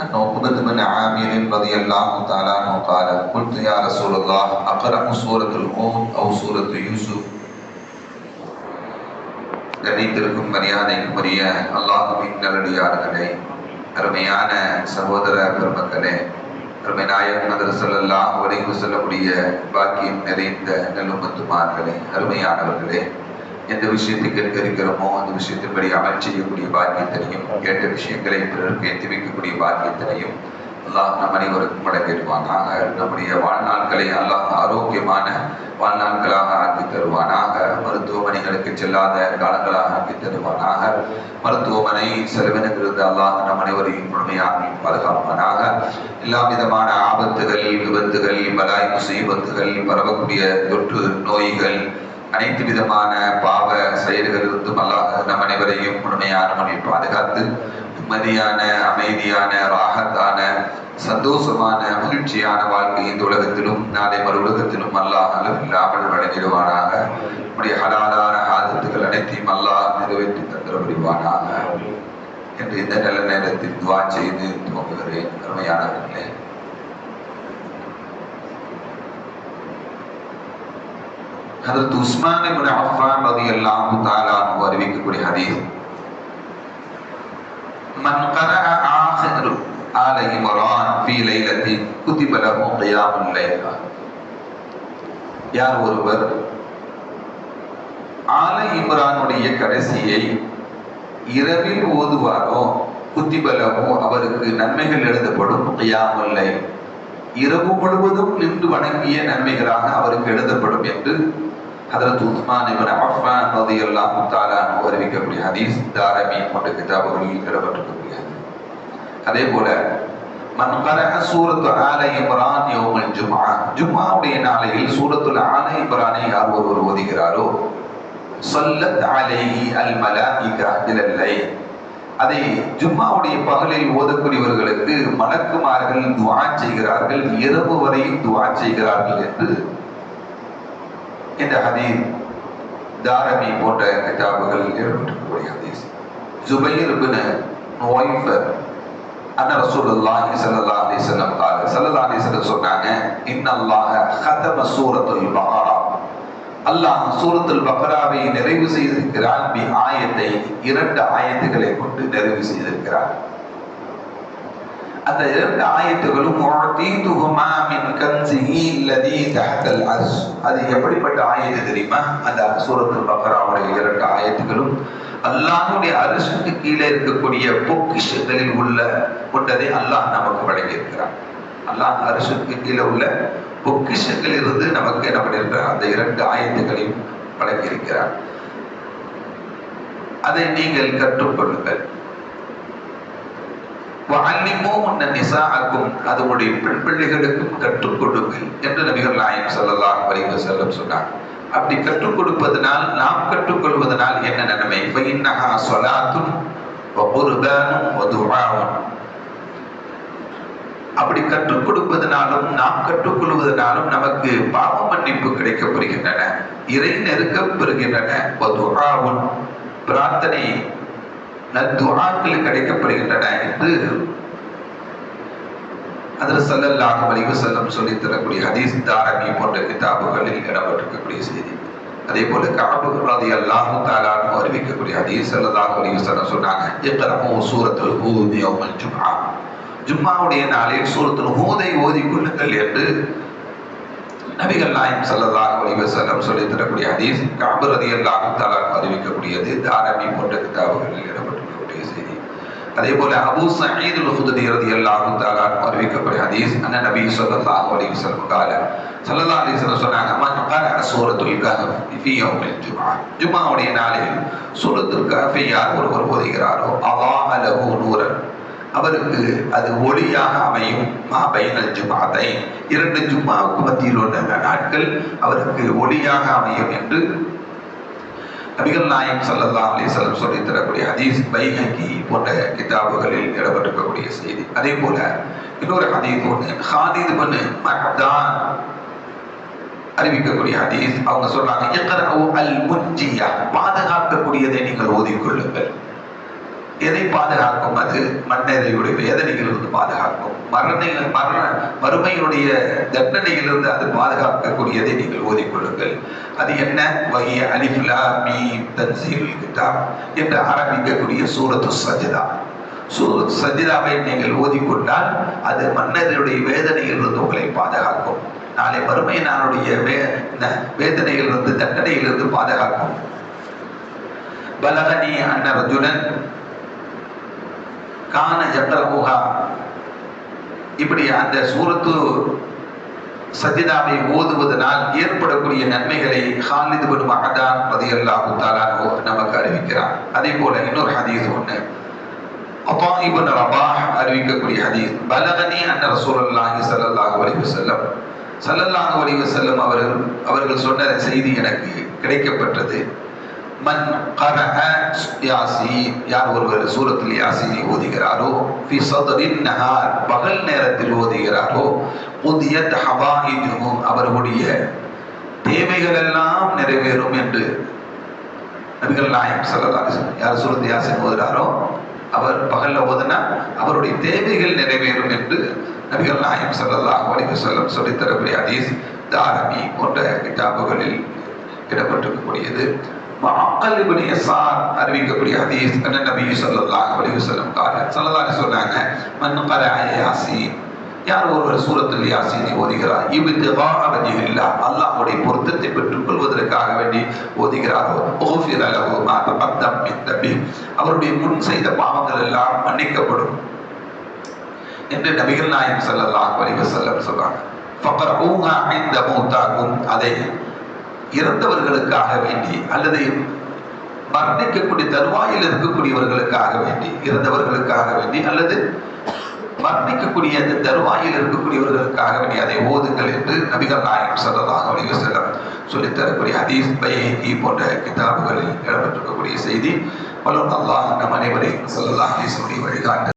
عن عقبة بن عامر رضي الله تعالى عنه قال قلت يا رسول الله أقرأ سورة الهود أو سورة يوسف கண்ணித்திருக்கும் மரியாதைக்கும் உரிய அல்லாஹுவின் நல்லடியார்களே அருமையான சகோதர பெருமக்களே அருமை நாயகம் மதரசல்லாஹ் வரைவு செல்லக்கூடிய பாக்கியம் நிறைந்த நல்லுமத்துமார்களே அருமையானவர்களே எந்த விஷயத்தை கேட்க இருக்கிறோமோ அந்த விஷயத்தின்படி அமல் செய்யக்கூடிய பாக்கியத்தினையும் கேட்ட விஷயங்களை பிறருக்கு எத்தி வைக்கக்கூடிய பாக்கியத்தினையும் அல்லாஹ் நம் அனைவருக்கும் வழங்கிடுவானாக நம்முடைய வாழ்நாட்களை அல்லாஹ் ஆரோக்கியமான வாழ்நாட்களாக ஆக்கி தருவானாக மருத்துவமனைகளுக்கு செல்லாத காலங்களாக ஆக்கி தருவானாக மருத்துவமனை செலவினங்கிறது அல்லாஹ் நம் அனைவரையும் முழுமையாக பாதுகாப்பானாக எல்லா விதமான ஆபத்துகள் விபத்துகள் பலாய் முசீபத்துகள் பரவக்கூடிய தொற்று நோய்கள் அனைத்து விதமான பாவ செயல்களிலிருந்தும் அல்லாஹ் நம் அனைவரையும் முழுமையான முறையில் பாதுகாத்து நிம்மதியான அமைதியான ராகத்தான சந்தோஷமான மகிழ்ச்சியான வாழ்க்கை இந்த உலகத்திலும் நாளை மறு உலகத்திலும் அல்லாஹ் அளவில்லாமல் வழங்கிடுவானாக. நம்முடைய ஹலாலான ஆதத்துக்கள் அனைத்தையும் அல்லாஹ் நிறைவேற்றி தந்திர என்று இந்த நல்ல நேரத்தில் துவா செய்து துவங்குகிறேன். அருமையானவர்களே ஹதரத் உஸ்மான் இப்னு அஃபான் ரலியல்லாஹு தஆலா அன்ஹு அறிவிக்கக்கூடிய ஹதீஸ். மன் கரஅ ஆஹிரு ஆல இம்ரான் ஃபி லைலதி குதிப லஹு கியாமுல் லைல். யார் ஒருவர் ஆல இம்ரானுடைய கடைசியை இரவில் ஓதுவாரோ குத்திபலமோ அவருக்கு நன்மைகள் எழுதப்படும் கியாமுல்லை இரவு முழுவதும் நின்று வணங்கிய நன்மைகளாக அவருக்கு எழுதப்படும் என்று ஹதரத் உஸ்மான் இப்னு அஃபான் ரலியல்லாஹு தஆலா அன்ஹு அறிவிக்கக்கூடிய ஹதீஸ் தாரமி போன்ற கிதாபுகளில் இடம்பெற்றிருக்கக்கூடிய அதே போல மன் கரக சூரத்து ஆல இம்ரான் யௌமல் ஜுமா ஜும்ஆவுடைய நாளையில் சூரத்துல் ஆல இம்ரானை யார் ஒருவர் ஓதுகிறாரோ? சொல்லத் அலைஹி அல் மலாயிகா இலல் அதை ஜும்மாவுடைய பகலில் ஓதக்கூடியவர்களுக்கு மலக்குமார்கள் துவா செய்கிறார்கள் இரவு வரையும் துவா செய்கிறார்கள் என்று இந்த ஹதீர் தாரமி போன்ற கிதாபுகளில் இடம்பெற்றக்கூடிய ஹதீஸ். ஜுபைர் பின் நுவைஃபர். அண்ணா ரசூலுல்லாஹி ஸல்லல்லாஹு அலைஹி வஸல்லம் கால சொன்னாங்க இன்னல்லாஹ கதம சூரத்துல் பகரா அல்லாஹ் சூரத்துல் பகராவை நிறைவு செய்திருக்கிறான். பி ஆயத்தை இரண்டு ஆயத்துக்களை கொண்டு நிறைவு செய்திருக்கிறார் அந்த இரண்டு ஆயத்துகளும் மின் அது எப்படிப்பட்ட ஆயத்து தெரியுமா? அந்த சூரத்துல் பக்கராவுடைய இரண்டு ஆயத்துகளும் அல்லாஹுடைய அரிசுக்கு கீழே இருக்கக்கூடிய பொக்கிஷங்களில் உள்ள கொண்டதை அல்லாஹ் நமக்கு வழங்கியிருக்கிறார் அல்லாஹ் அரிசுக்கு கீழே உள்ள பொக்கிஷங்கள் இருந்து நமக்கு என்ன பண்ணியிருக்கிறார் அந்த இரண்டு ஆயத்துகளையும் வழங்கியிருக்கிறார் அதை நீங்கள் கற்றுக்கொள்ளுங்கள். அது உடைய பெண் பிள்ளைகளுக்கும் கற்றுக் கொடுங்கள் என்று நபிகள் நாயம் செல்லலாம் அலைஹி செல்லம் சொன்னார் அப்படி கற்றுக் கொடுப்பதனால் நாம் கற்றுக்கொள்வதனால் என்ன நன்மை ஃபஇன்னஹா சொலாத்தும் வ குர்பானும் அப்படி கற்றுக் கொடுப்பதனாலும் நாம் கற்றுக்கொள்வதனாலும் நமக்கு பாவ மன்னிப்பு கிடைக்கப்படுகின்றன இறை நெருக்கப்படுகின்றன பிரார்த்தனை நத்துவாக்கள் கிடைக்கப்படுகின்றன என்று அதில் செல்லல்லாக வலிவு செல்லம் சொல்லி தரக்கூடிய ஹதீஸ் தாரமி போன்ற கிதாபுகளில் இடம்பெற்றிருக்கக்கூடிய செய்தி. அதே போல கஅபு அல்லாஹு தஆலா அறிவிக்கக்கூடிய ஹதீஸ் செல்லதாக வலிவு செல்லம் சொன்னாங்க இக்ரஹு சூரத்தில் ஹூத் யௌமல் ஜும்மாவுடைய நாளில் சூரத்தில் ஹூதை ஓதி கொள்ளுங்கள் என்று நபிகள் நாயம் செல்லதாக வலிவு செல்லம் சொல்லி தரக்கூடிய ஹதீஸ் கஅபு ரலியல்லாஹு தஆலா அறிவிக்கக்கூடியது தாரமி போன்ற கிதாபுகளில் இடம்பெற்று அதே போல அபு சயீது ஹுதரி ரதி அல்லாஹு தாலா அறிவிக்கப்படும் ஹதீஸ் அந்த நபி சொல்லல்லாஹு அலைஹி வஸல்லம் கால. ஸல்லல்லாஹு அலைஹி வஸல்லம் சொன்னாங்க மன் கரஅ சூரத்துல் கஹஃப்? ஃபீ யௌமில் ஜும்ஆ ஜும்ஆவுடைய நாளில் சூரத்துல் கஹஃபை யார் ஒருவர் ஓதுகிறாரோ அல்லாஹ் லஹு நூரன். அவருக்கு அது ஒளியாக அமையும். மா பைனல் ஜுமாதை இரண்டு ஜும்மாவுக்கு மத்தியில் உள்ள நாட்கள் அவருக்கு ஒளியாக அமையும் என்று நபிகள் நாயம் சல்லா அலிசல்லம் சொல்லி தரக்கூடிய ஹதீஸ் பைஹக்கி போன்ற கிதாபுகளில் இடம்பெற்றிருக்கக்கூடிய செய்தி. அதே போல இன்னொரு ஹதீஸ் ஒன்று ஹாலித் பண்ணு மஹ்தான் அறிவிக்கக்கூடிய ஹதீஸ். அவங்க சொல்றாங்க அல் முன்ஜியா பாதுகாக்கக்கூடியதை நீங்கள் ஓதிக்கொள்ளுங்கள் எதை பாதுகாக்கும்? அது மண்ணெதையுடைய வேதனையிலிருந்து பாதுகாக்கும்? மரணைகள் மரண மறுமையினுடைய தண்டனையிலிருந்து அது பாதுகாக்கக்கூடியதை நீங்கள் ஓதிக்கொள்ளுங்கள். அது என்ன? வகிய அலிஃபிலா மீ தன்சீல் கிதாப் என்று ஆரம்பிக்கக்கூடிய சூரத்து சஜிதா. சூரத் சஜிதாவை நீங்கள் ஓதிக்கொண்டால் அது மன்னருடைய வேதனையிலிருந்து உங்களை பாதுகாக்கும். நாளை வறுமை நாளுடைய வே வேதனையிலிருந்து தண்டனையிலிருந்து பாதுகாக்கும். பலகனி அன்ன ரஜுலன் கான ஜக்கரமுகா இப்படி அந்த சூரத்து சஜிதாவை ஓதுவதனால் ஏற்படக்கூடிய நன்மைகளை ஹாலிது பின் மகதான் ரதியல்லாஹு தஆலா நமக்கு அறிவிக்கிறார். அதே போல இன்னொரு ஹதீஸ் ஒன்று அப்பா இவன் ரபா அறிவிக்கக்கூடிய ஹதீஸ். பலகனி அன்ன ரசூலல்லாஹி சல்லல்லாஹு அலைஹி வஸல்லம். சல்லல்லாஹு அலைஹி வஸல்லம் அவர்கள் அவர்கள் சொன்ன செய்தி எனக்கு கிடைக்கப்பட்டது மன் கரஹ யாசீன். யார் ஒருவர் சூரத்தில் யாசீனை ஓதுகிறாரோ ஃபி சதரின் நஹார் பகல் நேரத்தில் ஓதுகிறாரோ புதியத் ஹவாயிஜுஹு அவர்களுடைய தேவைகள் எல்லாம் நிறைவேறும் என்று நபிகள் நாயம் ஸல்லல்லாஹு அலைஹி யார் சூரத் யாசீன் ஓதுகிறாரோ அவர் பகல்ல ஓதுனா அவருடைய தேவைகள் நிறைவேறும் என்று நபிகள் நாயம் ஸல்லல்லாஹு அலைஹி செல்லம் சொல்லித் தரக்கூடிய ஹதீஸ் தாரமி போன்ற கிதாபுகளில் இடம்பெற்றிருக்கக்கூடியது. மாக்கல் இப்னு யசார் அறிவிக்கக்கூடிய ஹதீஸ் அன்ன நபி ஸல்லல்லாஹு அலைஹி வஸல்லம் கால ஸல்லல்லாஹு அலைஹி சொன்னாங்க மன் கரஅ யாசீன் யார் ஒருவர் சூரத்தில் யாசீனை ஓதுகிறார்? இப்திகா வஜிஹில்லாஹ் அல்லாஹ்வுடைய பொருத்தத்தை பெற்றுக் கொள்வதற்காக வேண்டி ஓதுகிறாரோ? உஃபிர லஹு மா தகத்தம் மின் தம்பி அவருடைய முன் செய்த பாவங்கள் எல்லாம் மன்னிக்கப்படும் என்று நபிகள் நாயகம் ஸல்லல்லாஹு அலைஹி வஸல்லம் சொல்றாங்க ஃபக்ரஊஹா இன்த மௌதாக்கும் அதை இறந்தவர்களுக்காக வேண்டி அல்லது மரணிக்கக்கூடிய தருவாயில் இருக்கக்கூடியவர்களுக்காக வேண்டி இறந்தவர்களுக்காக வேண்டி அல்லது மரணிக்கக்கூடிய அந்த தருவாயில் இருக்கக்கூடியவர்களுக்காக வேண்டி அதை ஓதுங்கள் என்று நபிகள் நாயகம் ஸல்லல்லாஹு வழிவு செல்லம் சொல்லித் தரக்கூடிய ஹதீஸ் பைஹி போன்ற கிதாபுகளில் இடம்பெற்றிருக்கக்கூடிய செய்தி. வல்லோன் அல்லாஹ் நம் அனைவரையும் சொல்லலாம் வழிகாட்டு.